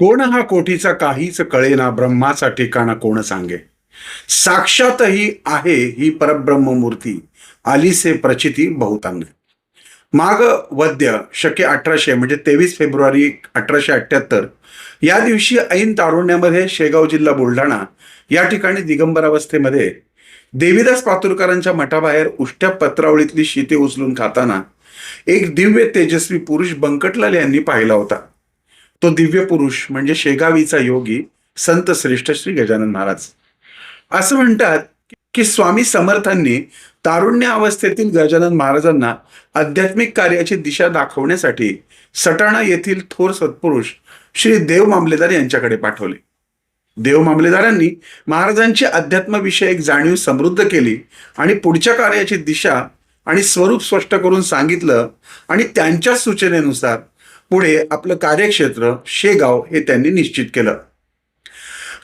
कोण हा कोठीचा काहीच कळेना ब्रह्माचा ठिकाणा कोण सांगे? साक्षातही आहे ही परब्रह्म मूर्ती आलीसे प्रचिती बहुतांग. माग वद्य शके अठराशे म्हणजे तेवीस फेब्रुवारी अठराशे अठ्ठ्याहत्तर या दिवशी ऐन तारुण्यामध्ये शेगाव जिल्हा बुलढाणा या ठिकाणी दिगंबरावस्थेमध्ये देवीदास पातुरकरांच्या मठाबाहेर उष्ट्या पत्रावळीतली शीते उचलून खाताना एक दिव्य तेजस्वी पुरुष बंकटलाल यांनी पाहिला होता. तो दिव्य पुरुष म्हणजे शेगावीचा योगी संत श्रेष्ठ श्री गजानन महाराज. असं म्हणतात की स्वामी समर्थांनी तारुण्य अवस्थेतील गजानन महाराजांना आध्यात्मिक कार्याची दिशा दाखवण्यासाठी सटाणा येथील थोर सत्पुरुष श्री देव मामलेदार यांच्याकडे पाठवले. देव मामलेदारांनी महाराजांची अध्यात्मविषयक जाणीव समृद्ध केली आणि पुढच्या कार्याची दिशा आणि स्वरूप स्पष्ट करून सांगितलं आणि त्यांच्या सूचनेनुसार पुढे आपलं कार्यक्षेत्र शेगाव हे त्यांनी निश्चित केलं.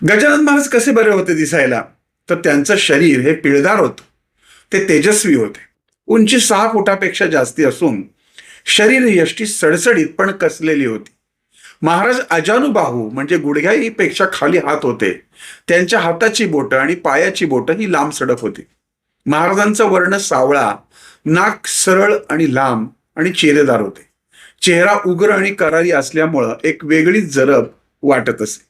गजानन महाराज कसे बरे होते दिसायला? तर त्यांचं शरीर हे पिळदार होतं. ते तेजस्वी होते. उंची सहा फुटापेक्षा जास्ती असून शरीर यष्टी सडसडीत पण कसलेली होती. महाराज अजानुबाहू म्हणजे गुडघ्याईपेक्षा खाली हात होते. त्यांच्या हाताची बोटं आणि पायाची बोटं ही लांब सडक होती. महाराजांचं वर्ण सावळा नाक सरळ आणि लांब आणि चेरेदार होते. चेहरा उग्र आणि करारी असल्यामुळं एक वेगळीच जरब वाटत असे.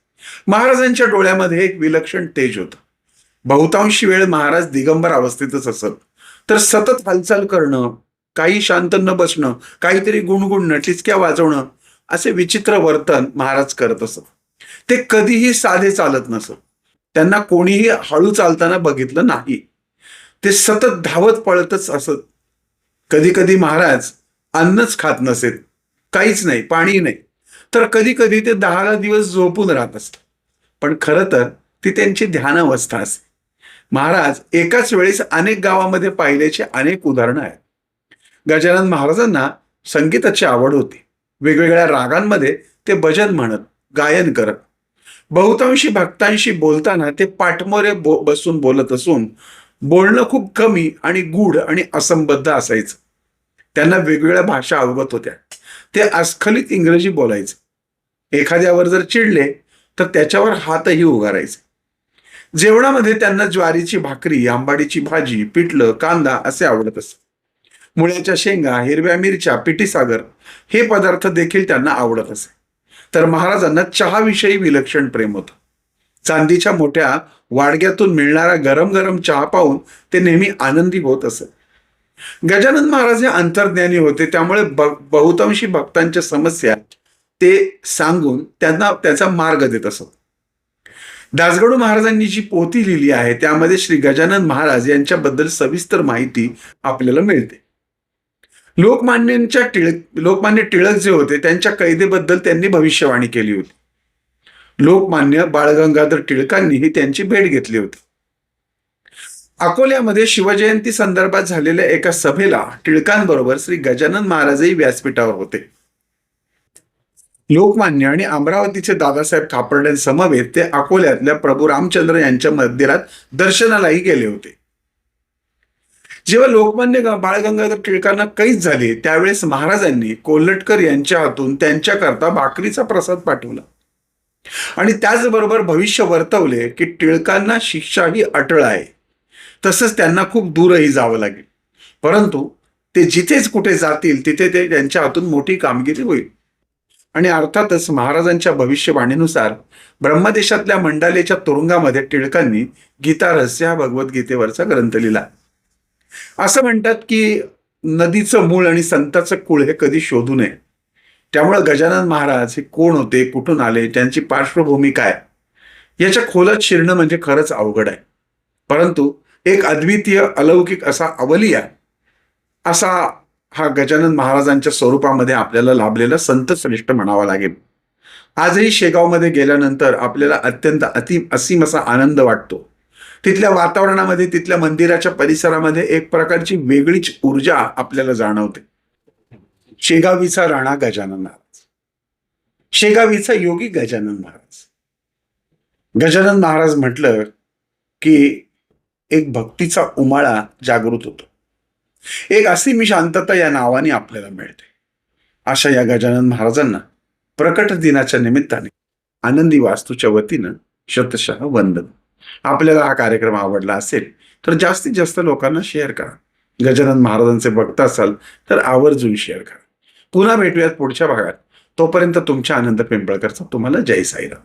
महाराजांच्या डोळ्यामध्ये एक विलक्षण तेज होतं. बहुतांशी वेळ महाराज दिगंबर अवस्थेतच असत. तर सतत हालचाल करणं काही शांत न बसणं काहीतरी गुणगुणणं टिचक्या वाजवणं असे विचित्र वर्तन महाराज करत असत. ते कधीही साधे चालत नसत. त्यांना कोणीही हळू चालताना बघितलं नाही. ते सतत धावत पळतच असत. कधी कधी महाराज अन्नच खात नसेत. काहीच नाही पाणी नाही. तर कधी कधी ते दहाला दिवस झोपून राहत असतात. पण खरं तर ती त्यांची ध्यानावस्था असते. महाराज एकाच वेळेस अनेक गावामध्ये पाहिल्याची अनेक उदाहरणं आहेत. गजानन महाराजांना संगीताची आवड होती. वेगवेगळ्या रागांमध्ये ते भजन म्हणत गायन करत. बहुतांशी भक्तांशी बोलताना ते पाठमोरे बो बसून बोलत असून बोलणं खूप कमी आणि गूढ आणि असंबद्ध असायचं. त्यांना वेगवेगळ्या भाषा अवगत होत्या. ते अस्खलित इंग्रजी बोलायचे. एखाद्यावर जर चिडले तर त्याच्यावर हातही उगारायचे जेवणामध्ये त्यांना ज्वारीची भाकरी आंबाडीची भाजी पिठलं कांदा असे आवडत असत. मुळ्याच्या शेंगा हिरव्या मिरच्या पिठीसागर हे पदार्थ देखील त्यांना आवडत असे. तर महाराजांना चहाविषयी विलक्षण प्रेम होतं. चांदीच्या मोठ्या वाडग्यातून मिळणारा गरम गरम चहा पाहून ते नेहमी आनंदी होत असत गजानन महाराज हे अंतर्ज्ञानी होते. त्यामुळे ब- बहुतांशी भक्तांच्या समस्या ते सांगून त्यांना त्याचा मार्ग देत असत. दासगडू महाराजांनी जी पोथी लिहिली आहे त्यामध्ये श्री गजानन महाराज यांच्याबद्दल सविस्तर माहिती आपल्याला मिळते. लोकमान्यांच्या टिळक लोकमान्य टिळक जे होते त्यांच्या कैदेबद्दल त्यांनी भविष्यवाणी केली होती. लोकमान्य बाळगंगाधर टिळकांनीही त्यांची भेट घेतली होती. अकोल्यामध्ये शिवजयंती संदर्भात झालेल्या एका सभेला टिळकांबरोबर श्री गजानन महाराजही व्यासपीठावर होते. लोकमान्य आणि अमरावतीचे दादासाहेब खापर्ड्यांसमवेत ते अकोल्यातल्या प्रभू रामचंद्र यांच्या मंदिरात दर्शनालाही गेले होते. जेव्हा लोकमान्य बाळगंगाधर टिळकांना कैद झाले त्यावेळेस महाराजांनी कोल्हटकर यांच्या हातून त्यांच्याकरता भाकरीचा प्रसाद पाठवला. आणि त्याचबरोबर भविष्य वर्तवले की टिळकांना शिक्षा ही अटळ आहे. तसंच त्यांना खूप दूरही जावं लागेल. परंतु ते जिथेच कुठे जातील तिथे ते त्यांच्या हातून मोठी कामगिरी होईल. आणि अर्थातच महाराजांच्या भविष्यवाणीनुसार ब्रह्मदेशातल्या मंडालेच्या तुरुंगामध्ये टिळकांनी गीता रहस्य हा भगवद्गीतेवरचा ग्रंथ लिहिला. असं म्हणतात की नदीचं मूळ आणि संताचं कुळ हे कधी शोधू नये. त्यामुळं गजानन महाराज हे कोण होते कुठून आले त्यांची पार्श्वभूमी काय? याच्या खोलात शिरणं म्हणजे खरंच अवघड आहे. परंतु एक अद्वितीय अलौकिक असा अवलिया असा हा गजानन महाराजांच्या स्वरूपामध्ये आपल्याला लाभलेला संत श्रेष्ठ म्हणावा लागेल. आजही शेगावमध्ये गेल्यानंतर आपल्याला अत्यंत अति असीम असा आनंद वाटतो. तिथल्या वातावरणामध्ये तिथल्या मंदिराच्या परिसरामध्ये एक प्रकारची वेगळीच ऊर्जा आपल्याला जाणवते. शेगावीचा राणा गजानन महाराज. शेगावीचा योगी गजानन महाराज. गजानन महाराज म्हटलं की एक भक्तीचा उमाळा जागृत होतो. एक असीम शांतता या नावाने आपल्याला मिळते. अशा या गजानन महाराजांना प्रकट दिनाच्या निमित्ताने आनंदी वास्तूच्या वतीनं शतशः वंदन. आपल्याला हा कार्यक्रम आवडला असेल तर जास्तीत जास्त लोकांना शेअर करा. गजानन महाराजांचे भक्त असाल तर आवर्जून शेअर करा. पुन्हा भेटूयात पुढच्या भागात. तोपर्यंत तुमच्या आनंद पिंपळकरचा तुम्हाला जय साईराम.